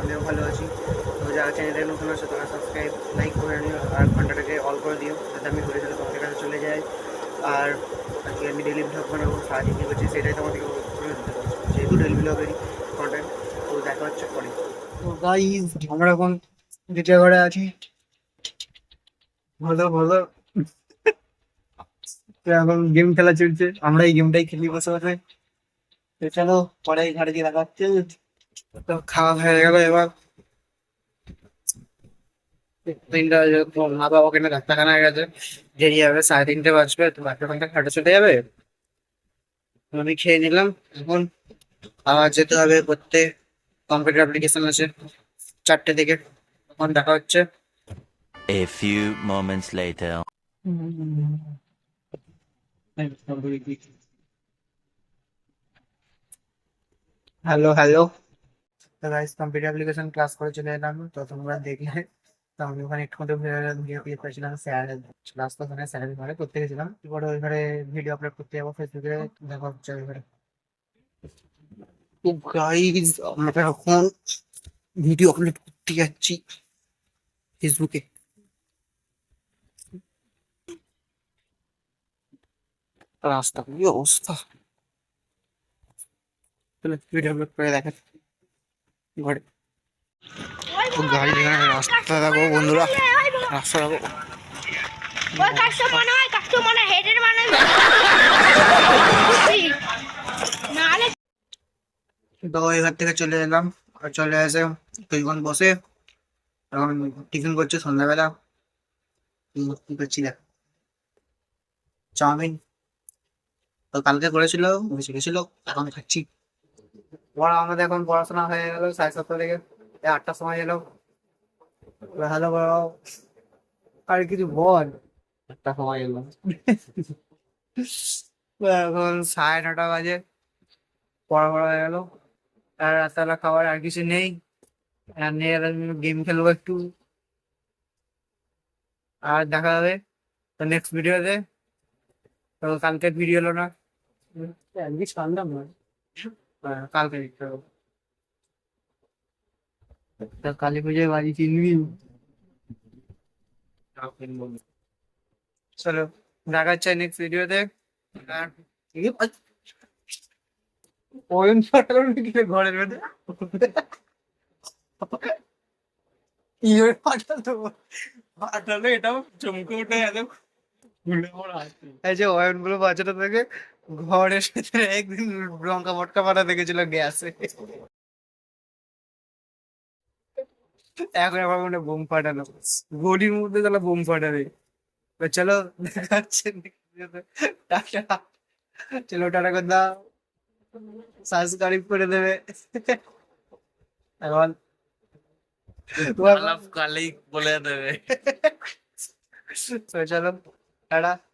আমিও ভালো আছি। তো যারা চ্যানেলে নতুন আছে, তারা সাবস্ক্রাইব লাইক করে নিও আর ঘন্টাটাকে অল করে দিও, যাতে আমি ঘুরে চলে তোমাদের কাছে চলে যাই। আর আজকে আমি ডেলি ব্লগ বানাবো, সারাদিন কী করছি সেটাই তোমাদেরকে যেহেতু ডেলি ব্লগেরই কন্টেন্ট তো দেখা হচ্ছে পরে। তো গাইজ আমরা এখন দ্বিতীয় ঘরে আছি। ভালো ভালো। এখন গেম খেলা চলছে, আমরা এই গেমটাই খেলি বসে বসে। চলো, পরে ঘরে গিয়ে দেখা হচ্ছে। তো খাওয়া হয়ে গেল এবার। তিনটা মা বাবা ওখানে ডাক্তারখানায় গেছে দেরি হবে সাড়ে তিনটে বাজবে তো একটা ঘণ্টা খাটে চলে যাবে। আমি খেয়ে নিলাম এখন আবার যেতে হবে করতে। কম্পিউটার অ্যাপ্লিকেশন আছে চারটে থেকে তখন দেখা হচ্ছে। A few moments later. Hello hello. তো গাইস কম্পিউটার অ্যাপ্লিকেশন ক্লাস করে চলে এলাম। তো তোমরা দেখলে, তো আমি ওখানে একটু মতো ক্লিপ করেছিলাম স্যার ক্লাস তো ওখানে স্যারের ঘরে করতে গেছিলাম। এরপরে ওই ঘরে ভিডিও আপলোড করতে যাব ফেসবুকে দেখা হচ্ছে ওই ঘরে গাইস আমরা এখন ভিডিও আপলোড করতে যাচ্ছি ফেসবুকে রাস্তা কি অবস্থা? ভিডিও আপলোড করে দেখা ঘরে। গাড়ি এখানে রাস্তা দেখো বন্ধুরা রাস্তা দেখো। তো এখান থেকে চলে এলাম। আর চলে এসে দুইজন বসে এখন টিফিন করছে সন্ধ্যাবেলা। কি করছি দেখ। চাউমিন। তো কালকে করেছিল বেঁচে গেছিল এখন খাচ্ছি। পড়া, আমাদের এখন পড়াশোনা হয়ে গেল, সাড়ে সাতটা থেকে আটটার সময় এলো। ভালো বড় আর কিছু বল। একটা সময় এলো। এখন সাড়ে নটা বাজে, পড়া পড়া হয়ে গেল। আর রাস্তাবেলা খাবার আর কিছু নেই। আর নিয়ে গেম খেলব একটু। আর দেখা হবে তো নেক্সট ভিডিওতে তো। কালকের ভিডিও হলো না। আজকে সন্ধ্যা নয় কালকে দেখতে হবে তা কালী পুজোয় বাড়ি চিনবি চলো দেখা হচ্ছে নেক্সট ভিডিওতে আর এই আ- অয়ন ফাটালো নাকি রে ঘরের মধ্যে ইয়ে ফাটালো ফাটালো এটাও চমকে উঠে একদম খুলে পড়া এই যে অয়নগুলো বাচ্চাটা থেকে ঘরের সাথে একদিন লঙ্কা মটকা ফাটা দেখেছিল গ্যাসে। এখন আবার মনে বোম ফাটানো। গলির মধ্যে তাহলে বোম ফাটাবে। চলো। টাটা। চলো টাটা করে দাও। সাবস্ক্রাইব করে দেবে। এখন বলে দেবে। তো চলো টাটা